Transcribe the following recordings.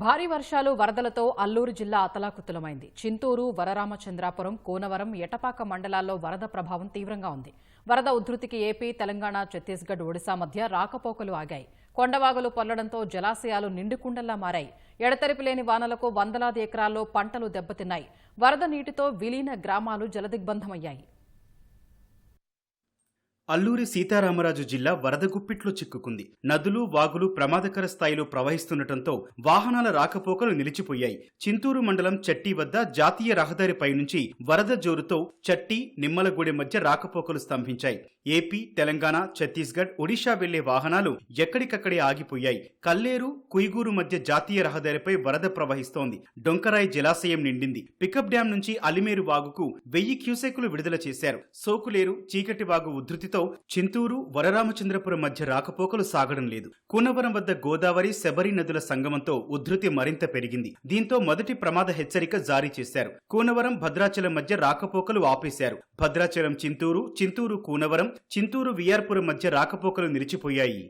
భారీ వర్షాలు వరదలతో అల్లూరు జిల్లా అతలాకుతలమైంది. చింతూరు వరరామచంద్రాపురం కోనవరం ఎటపాక మండలాల్లో వరద ప్రభావం తీవ్రంగా ఉంది. వరద ఉధృతికి ఏపీ తెలంగాణ ఛత్తీస్గఢ్ ఒడిశా మధ్య రాకపోకలు ఆగాయి. కొండవాగులు పొల్లడంతో జలాశయాలు నిండుకుండల్లా మారాయి. ఎడతెరిపి లేని వానలకు వందలాది ఎకరాల్లో పంటలు దెబ్బతిన్నాయి. వరద నీటితో విలీన గ్రామాలు జలదిగ్బంధమయ్యాయి. అల్లూరి సీతారామరాజు జిల్లా వరద గుప్పిట్లో చిక్కుకుంది. నదులు వాగులు ప్రమాదకర స్థాయిలో ప్రవహిస్తుండటంతో వాహనాల రాకపోకలు నిలిచిపోయాయి. చింతూరు మండలం చట్టి వద్ద జాతీయ రహదారిపై నుంచి వరద జోరుతో చట్టి నిమ్మలగూడెం మధ్య రాకపోకలు స్తంభించాయి. ఏపీ తెలంగాణ ఛత్తీస్గఢ్ ఒడిషా వెళ్ళే వాహనాలు ఎక్కడికక్కడే ఆగిపోయాయి. కల్లేరు కుయిగూరు మధ్య జాతీయ రహదారిపై వరద ప్రవహిస్తోంది. డొంకరాయి జలాశయం నిండింది. పికప్ డ్యాం నుంచి అలిమేరు వాగుకు వెయ్యి క్యూసెక్కులు విడుదల చేశారు. సోకులేరు చీకటి వాగు ఉధృతితో చింతూరు వరరామచంద్రపురం మధ్య రాకపోకలు సాగడం లేదు. కూనవరం వద్ద గోదావరి శబరి నదుల సంగమంతో ఉధృతి మరింత పెరిగింది. దీంతో మొదటి ప్రమాద హెచ్చరిక జారీ చేశారు. కూనవరం భద్రాచలం మధ్య రాకపోకలు ఆపేశారు. భద్రాచలం చింతూరు చింతూరు కూనవరం చింతూరు విఆర్పురం మధ్య రాకపోకలు నిలిచిపోయాయి.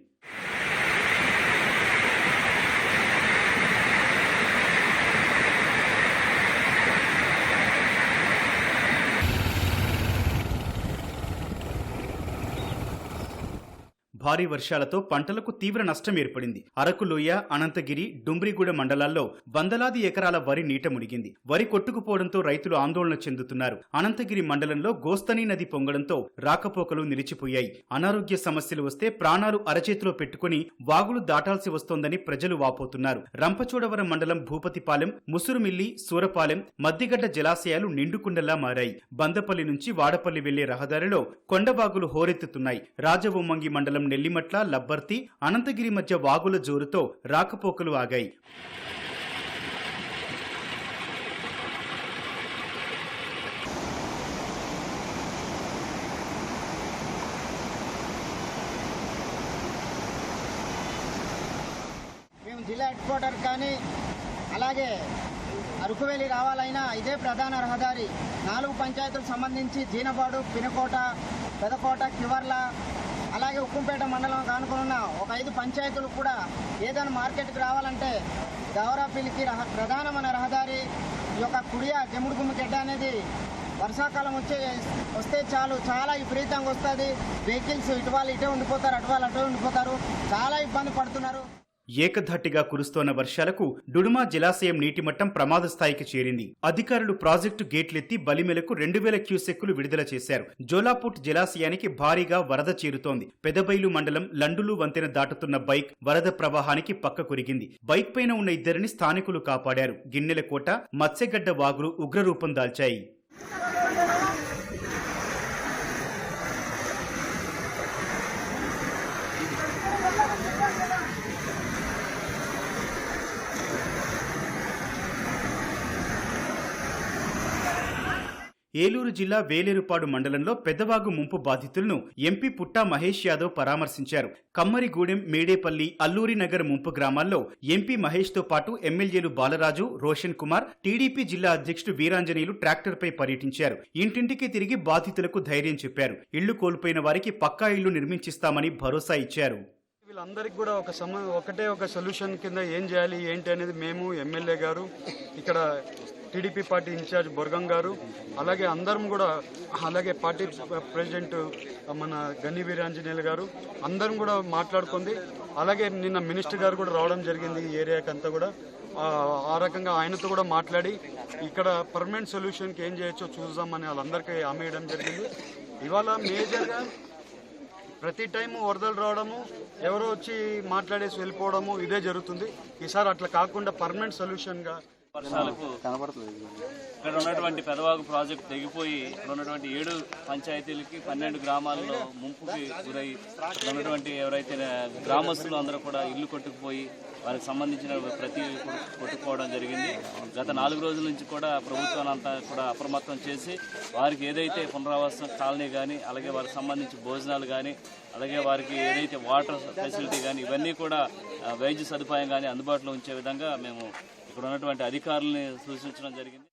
భారీ వర్షాలతో పంటలకు తీవ్ర నష్టం ఏర్పడింది. అరకులోయ అనంతగిరి డుంబ్రిగూడ మండలాల్లో వందలాది ఎకరాల వరి నీట మునిగింది. వరి కొట్టుకుపోవడంతో రైతులు ఆందోళన చెందుతున్నారు. అనంతగిరి మండలంలో గోస్తని నది పొంగడంతో రాకపోకలు నిలిచిపోయాయి. అనారోగ్య సమస్యలు వస్తే ప్రాణాలు అరచేతిలో పెట్టుకుని వాగులు దాటాల్సి వస్తోందని ప్రజలు వాపోతున్నారు. రంపచోడవరం మండలం భూపతిపాలెం ముసురుమిల్లి సూరపాలెం మద్దిగడ్డ జలాశయాలు నిండుకుండలా మారాయి. బందపల్లి నుంచి వాడపల్లి వెళ్ళే రహదారిలో కొండవాగులు హోరెత్తుతున్నాయి. రాజవొమ్మంగి మండలం నెల్లిమట్ల లబ్బర్తి అనంతగిరి మధ్య వాగుల జోరుతో రాకపోకలు ఆగాయి. మేము జిల్లా హెడ్ క్వార్టర్ కానీ అలాగే అరకువేలి రావాలైనా ఇదే ప్రధాన రహదారి. నాలుగు పంచాయతీలకు సంబంధించి జీనపాడు పినకోట పెదకోట కివర్ల అలాగే ఉక్కుంపేట మండలం కానుకున్న ఒక ఐదు పంచాయతీలు కూడా ఏదైనా మార్కెట్కి రావాలంటే గౌరాపిల్లికి రహ ప్రధానమైన రహదారి ఈ యొక్క కుడియా జముడుగుమ్మ గడ్డ అనేది వర్షాకాలం వచ్చే వస్తే చాలు చాలా విపరీతంగా వస్తుంది. వెహికల్స్ ఇటువాళ్ళు ఇటే ఉండిపోతారు అటువాళ్ళు అటే ఉండిపోతారు. చాలా ఇబ్బంది పడుతున్నారు. ఏకధాటిగా కురుస్తోన్న వర్షాలకు డుడుమా జలాశయం నీటి మట్టం ప్రమాద స్థాయికి చేరింది. అధికారులు ప్రాజెక్టు గేట్లెత్తి బలిమెలకు రెండు వేల క్యూసెక్కులు విడుదల చేశారు. జోలాపుట్ జలాశయానికి భారీగా వరద చేరుతోంది. పెదబైలు మండలం లండులు వంతెన దాటుతున్న బైక్ వరద ప్రవాహానికి పక్క కొరిగింది బైక్ పైన ఉన్న ఇద్దరిని స్థానికులు కాపాడారు. గిన్నెలకోట మత్స్యగడ్డ వాగులు ఉగ్రరూపం దాల్చాయి. ఏలూరు జిల్లా వేలేరుపాడు మండలంలో పెద్దవాగు ముంపు బాధితులను ఎంపీ పుట్టా మహేష్ యాదవ్ పరామర్శించారు. కమ్మరిగూడెం మేడేపల్లి అల్లూరి నగర్ ముంపు గ్రామాల్లో ఎంపీ మహేష్తో పాటు ఎమ్మెల్యేలు బాలరాజు రోషన్ కుమార్ టీడీపీ జిల్లా అధ్యక్షుడు వీరాంజనేయులు ట్రాక్టర్పై పర్యటించారు. ఇంటింటికి తిరిగి బాధితులకు ధైర్యం చెప్పారు. ఇళ్ళు కోల్పోయిన వారికి పక్కా ఇళ్ళు నిర్మించిస్తామని భరోసా ఇచ్చారు. వీళ్ళందరికీ కూడా ఒక సమ ఒకటే ఒక సొల్యూషన్ కింద ఏం చేయాలి ఏంటి అనేది మేము ఎమ్మెల్యే గారు ఇక్కడ టీడీపీ పార్టీ ఇన్ఛార్జ్ బొర్గం గారు అలాగే అందరం కూడా అలాగే పార్టీ ప్రెసిడెంట్ మన గన్ని వీరాంజనేయులు గారు అందరం కూడా మాట్లాడుకుంది. అలాగే నిన్న మినిస్టర్ గారు కూడా రావడం జరిగింది ఈ ఏరియాకి అంతా కూడా. ఆ, రకంగా ఆయనతో కూడా మాట్లాడి ఇక్కడ పర్మనెంట్ సొల్యూషన్కి ఏం చేయొచ్చో చూద్దామని వాళ్ళందరికీ హామీ ఇవ్వడం జరిగింది. ఇవాళ మేజర్గా ప్రతి టైం వరదలు రావడము ఎవరో వచ్చి మాట్లాడేసి వెళ్ళిపోవడము ఇదే జరుగుతుంది. ఈసారి అట్లా కాకుండా పర్మనెంట్ సొల్యూషన్గా వర్షాలకు ఇక్కడ ఉన్నటువంటి పెదవాగు ప్రాజెక్ట్ తెగిపోయి ఇక్కడ ఉన్నటువంటి ఏడు పంచాయతీలకి పన్నెండు గ్రామాల్లో ముంపుకి గురై ఇక్కడ ఉన్నటువంటి ఎవరైతే గ్రామస్తులు అందరూ కూడా ఇల్లు కొట్టుకుపోయి వారికి సంబంధించిన ప్రతి కొట్టుకుపోవడం జరిగింది. గత నాలుగు రోజుల నుంచి కూడా ప్రభుత్వాన్ని అంతా కూడా అప్రమత్తం చేసి వారికి ఏదైతే పునరావాసం కాలనీ కానీ అలాగే వారికి సంబంధించి భోజనాలు కానీ అలాగే వారికి ఏదైతే వాటర్ ఫెసిలిటీ కానీ ఇవన్నీ కూడా వైద్య సదుపాయం కానీ అందుబాటులో ఉంచే విధంగా మేము ఇక్కడ ఉన్నటువంటి అధికారుల్ని సూచించడం జరిగింది.